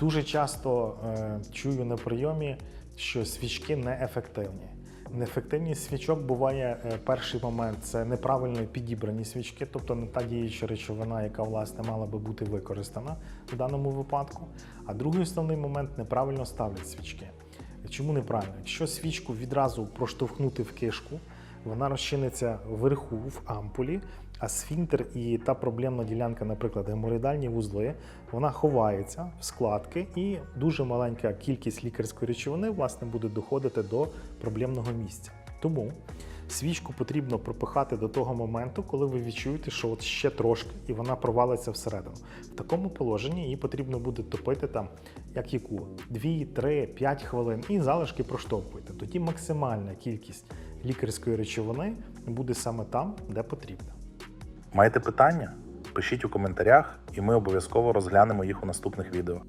Дуже часто е, чую на прийомі, що свічки неефективні. Неефективність свічок буває е, перший момент це неправильно підібрані свічки, тобто не та діюча речовина, яка власне мала би бути використана в даному випадку. А другий основний момент неправильно ставлять свічки. Чому неправильно? Якщо свічку відразу проштовхнути в кишку, вона розчиниться вверху в ампулі, а сфінктер і та проблемна ділянка, наприклад, геморроїдальні вузли, вона ховається в складки, і дуже маленька кількість лікарської речовини власне буде доходити до проблемного місця. Тому свічку потрібно пропихати до того моменту, коли ви відчуєте, що от ще трошки, і вона провалиться всередину. В такому положенні її потрібно буде топити там, як яку 2, 3, 5 хвилин, і залишки проштовхуйте. Тоді максимальна кількість лікарської речовини буде саме там, де потрібно. Маєте питання? Пишіть у коментарях, і ми обов'язково розглянемо їх у наступних відео.